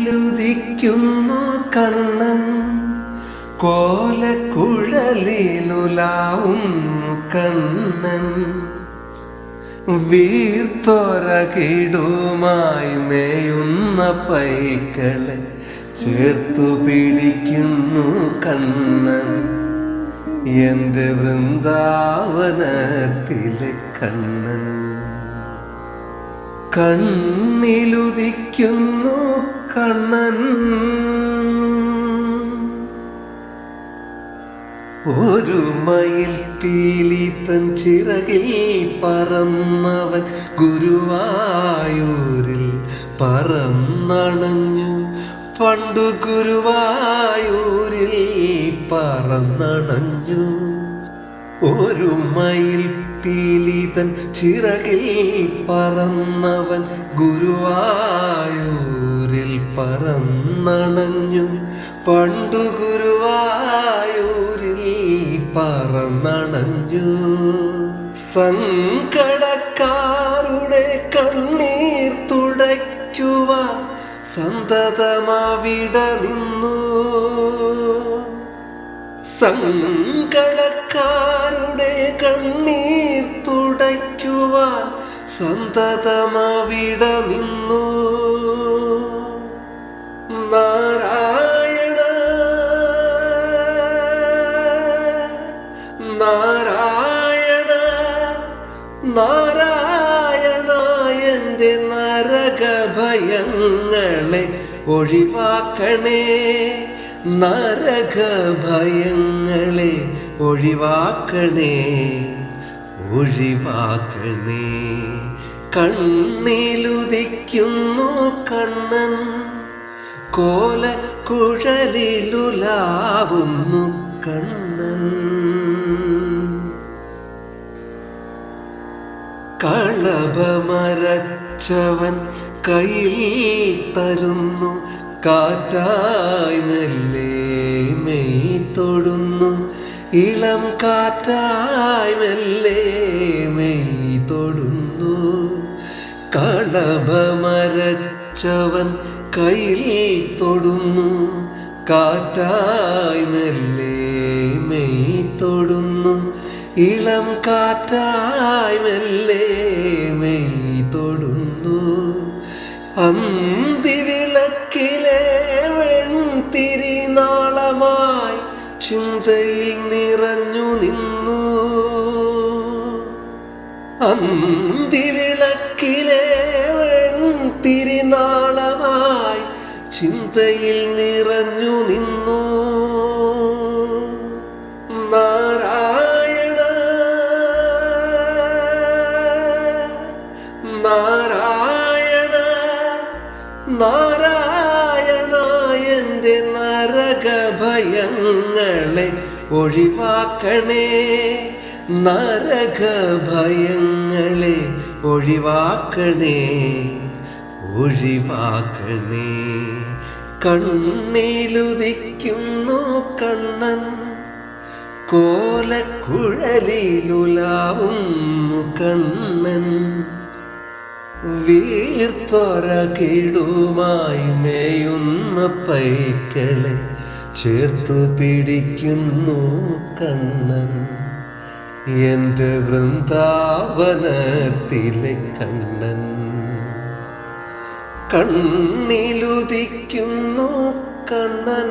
കണ്ണിലുദിക്കുന്നു കണ്ണൻ കോലക്കുഴലിലുലാവുന്നു കണ്ണൻ. വീർത്തൊരകിടുമായി മേയുന്ന പൈക്കളെ ചേർത്തു പിടിക്കുന്നു കണ്ണൻ. എന്റെ വൃന്ദാവനത്തിലെ കണ്ണൻ. കണ്ണിലുദിക്കുന്നു കണ്ണൻ. ഒരു മയിൽ പീലി തൻ ചിറകിൽ പറന്നവൻ ഗുരുവായൂരിൽ പറന്നണഞ്ഞു. പണ്ടു ഗുരുവായൂരിൽ പറന്നണഞ്ഞു. ഒരു മയിൽ പീലി തൻ ചിറകിൽ പറന്നവൻ ഗുരുവായൂരിൽ പറന്നണഞ്ഞു. പണ്ടു ഗുരുവായൂരിൽ പറന്നണഞ്ഞു സങ്കടക്കാരുടെ കണ്ണീർ തുടയ്ക്കുവ. സന്തതമാവിട നിന്നു. സങ്കടക്കാരുടെ കണ്ണീർ തുടയ്ക്കുവാൻ സന്തതമാവിട നിന്നു. നാരായണ നാരായണ എന്റെ നരകഭയങ്ങളെ ഒഴിവാക്കണേ. നരകഭയങ്ങളെ ഒഴിവാക്കണേ ഒഴിവാക്കണേ. കണ്ണിലുദിക്കുന്നു കണ്ണൻ കോല കുഴലിലുലാവുന്നു കണ്ണൻ. കളഭമരച്ചവൻ കയ്യിൽ തരുന്നു കാറ്റായി മെല്ലെ മെയ് തൊടുന്നു. ഇളം കാറ്റായി മെല്ലെ മെയ് തൊടുന്നു. കളഭമരച്ചവൻ കയ്യിൽ തൊടുന്നു. കാറ്റായി മെല്ലെ മെയ് തൊടുന്നു. ഇളം കാറ്റായി മെല്ലെ മെയ് തൊടുന്നു. അന്തിവിളക്കിലെ വെൺതിരിനാളമായി ചിന്തയിൽ നിറഞ്ഞു നിന്നു. അന്തിവിളക്കിലെ ചിന്തയിൽ നിറഞ്ഞു നിന്നു. നാരായണ. നാരായണ. നാരായണ എന്റെ നരകഭയങ്ങളെ ഒഴിവാക്കണേ. നരകഭയങ്ങളെ ഒഴിവാക്കണേ. ഒഴിവാക്കണേ. കണ്ണീലുദിക്കുന്നു കണ്ണൻ. കോലക്കുഴലിലുലാവുന്നു കണ്ണൻ. വീർത്തൊര കിടുമായി മേയുന്ന പൈക്കളെ ചേർത്തു പിടിക്കുന്നു കണ്ണൻ. എന്റെ വൃന്ദാവനത്തിലെ കണ്ണൻ. കണ്ണിലുദിക്കുന്നു കണ്ണൻ.